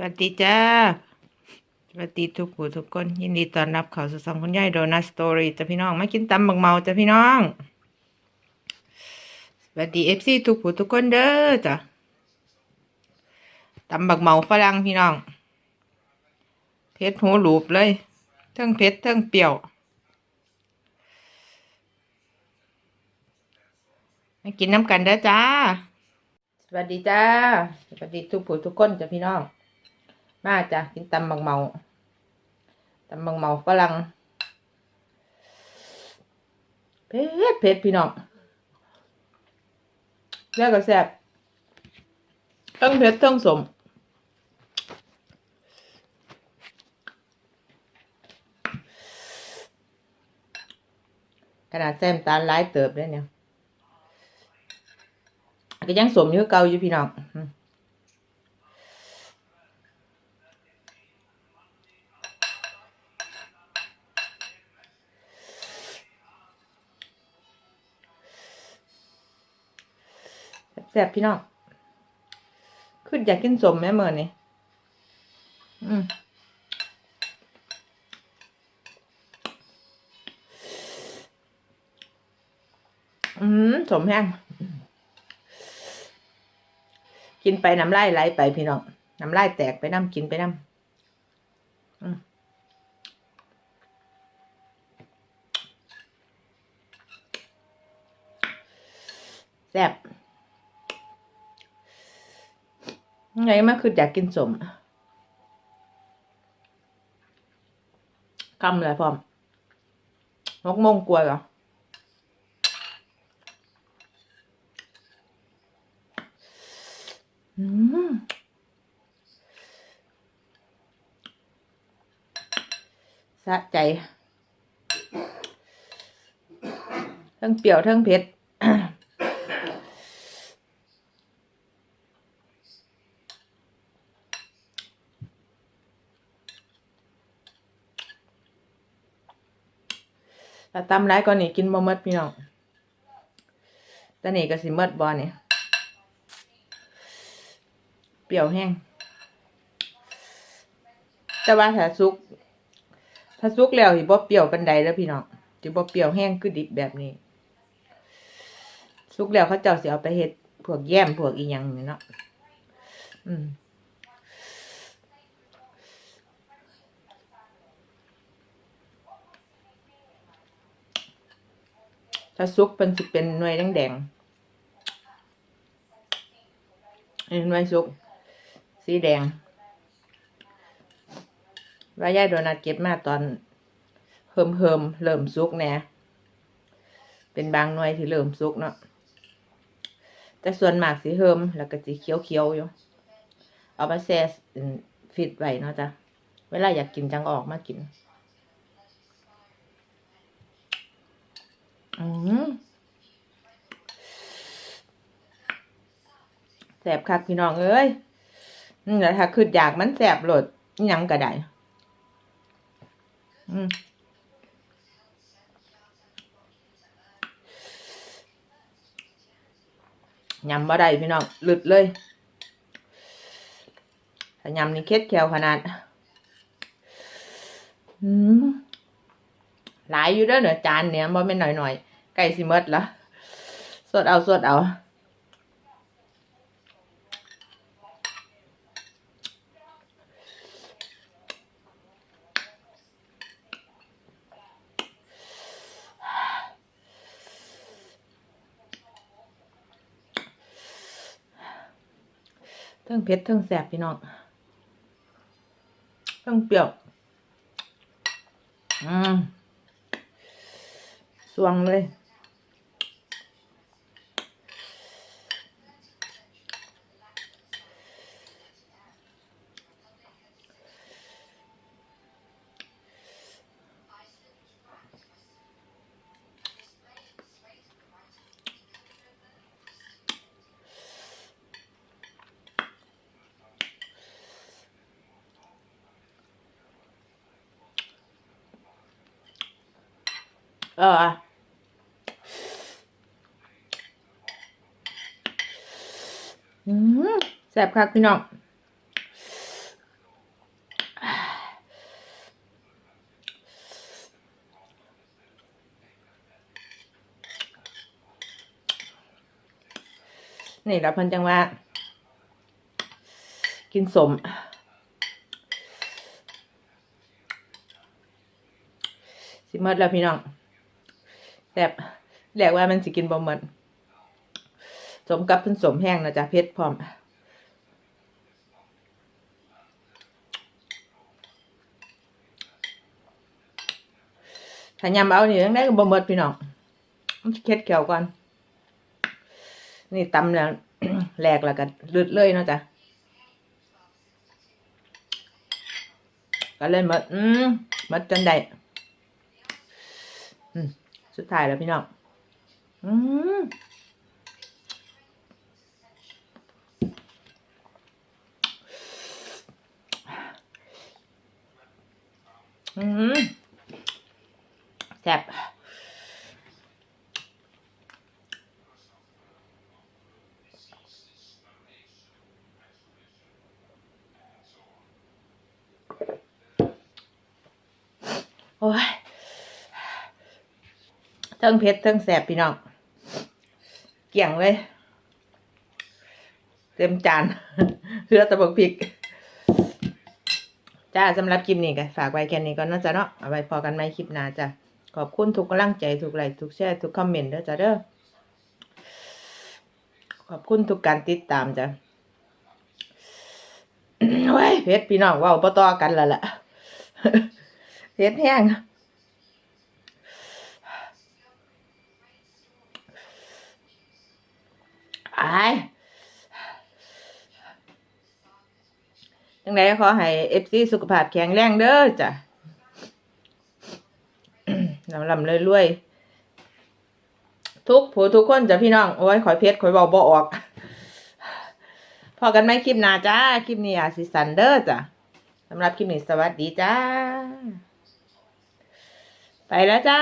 วัสดีจ้า สวัสดีทุกผู้ทุกคน ยินดีต้อนรับเข้าสู่ช่องคุณยายโดนัทสตอรี่จ้ะพี่น้อง มากินตำบักเมาจ้ะพี่น้อง สวัสดีเอฟซีทุกผู้ทุกคนเด้อจ้ะตำบักเมาฝรั่งพี่น้องเผ็ดหูหลูบเลยเทั้งเผ็ดเทั้งเปรี้ยว มากินน้ำกันเด้อจ้า สวัสดีจ้า สวัสดีทุกผู้ทุกคนจ้ะพี่น้อง มาจ้ะกินตำบักเมาตำบักเมาฝรั่งเผ็ดเผ็ดพี่น้องแล้วก็แซ่บทั้งเผ็ดทั้งสมขนาดแซมตาลหลายเติบเลยเนี่ยก็ยังสมอยู่เก่าอยู่พี่น้อง แซ่บๆพี่น้องขึ้นอยากกินสมแม่เมื่อนี่อืมอืมสมแห้งกินไปน้ำลายไหลไปพี่น้องน้ำลายแตกไปน้ำกินไปน้ำอืมแซ่บ ไงมาคืออยากกินสมกำเลยพร้อมนกมงกลัวเหรออืมสะใจทั้งเปรี้ยวทั้งเผ็ด แต่ตำร้ายก่อนนี่กินบ่มดพี่น้องแต่นี่ก็สิมดบ่นี่เปรี้ยวแห้ง แต่ว่าถ้าสุก ถ้าสุกแล้วสิบ่เปรี้ยวปานใดเด้อพี่น้องสิบ่เปรี้ยวแห้งคือดิบแบบนี้สุกแล้วเขาเจ้าสิเอาไปเฮ็ดพวกแยมพวกอีหยังนี่เนาะอืม ถ้าซุกเป็นสิเป็นหน่วยแดงๆนนี้หน่วยซุก สีแดง ว่ายายโดนัทเก็บมาตอนเฮิมเฮิมเริ่มซุกแน่เป็นบางหน่วยที่เริ่มซุกเนาะแต่ส่วนมากสีเฮิมแล้วก็สีเขียวเขียวอยู่ เอามาแช่ฟิตไว้เนาะจ้ะ เวลาอยากกินจังออกมากิน อืม แสบคักพี่น้องเอ้ยนี่แหละถ้าคืออยากมันแสบหลดยังก็ได้ยำบ่ได้พี่น้องหลุดเลยถ้ายำนี่เค็ดแควขนาด อืม หลายอยู่เด้อเนอะจานเนี่ยบ่แม่นหน่อยๆไก่สิหมดละสดเอาสดเอาเทั้งเผ็ดเทั้งแสบพี่น้องเทั้งเปรี้ยว อืม สวงเอืมแสบค่ะพี่น้องนี่เราพันจังว่า กินสม สิมดแล้วพี่น้องแบบแหลกว่ามันสิกินบ่หมด สมกับเพิ่นสมแห้งนะจ๊ะเพชรพร้อมถ้ายำเอานี่ยังได้ก็บ่หมดพี่น้องมันเค็ดแขวก่อน นี่ตำแล้วแหลกแล้วก็ลืดเลยเนาะจ๊ะก็เลยหมดอืมหมดจนได้อืมสุดท้ายแล้วพี่น้องอืม อืมแซ่บโอ้ยเทิงเผ็ดเทิงแสบพี่น้อง เกี่ยงเลย เต็มจานเพื่อตะบกพริก จ้าสำหรับคลิปนี้ก็ฝากไว้แค่นี้ก่อนเนาะจ้ะเนาะเอาไว้พอกันใหม่คลิปหน้าจ้ะขอบคุณทุกกำลังใจทุกไลค์ทุกแชร์ทุกคอมเมนต์เด้อจ้ะเด้อขอบคุณทุกการติดตามจ้ะโอ้ยเพชรพี่น้องว่าบ่ต่อกันแล้วล่ะเพชรแห้งไอายยังไงขอให้เอฟซีสุขภาพแข็งแรงเด้อจ้ะลำลำเลยรวยทุกผู้ทุกคนจ้ะพี่น้อง โอ้ยขอยเพชรขอยเบาบ่ออก พอกันไหมคลิปหน้าจ้า คลิปนี้อาสิสันเด้อจ้ะสำหรับคลิปนี้สวัสดีจ้า ไปแล้วจ้า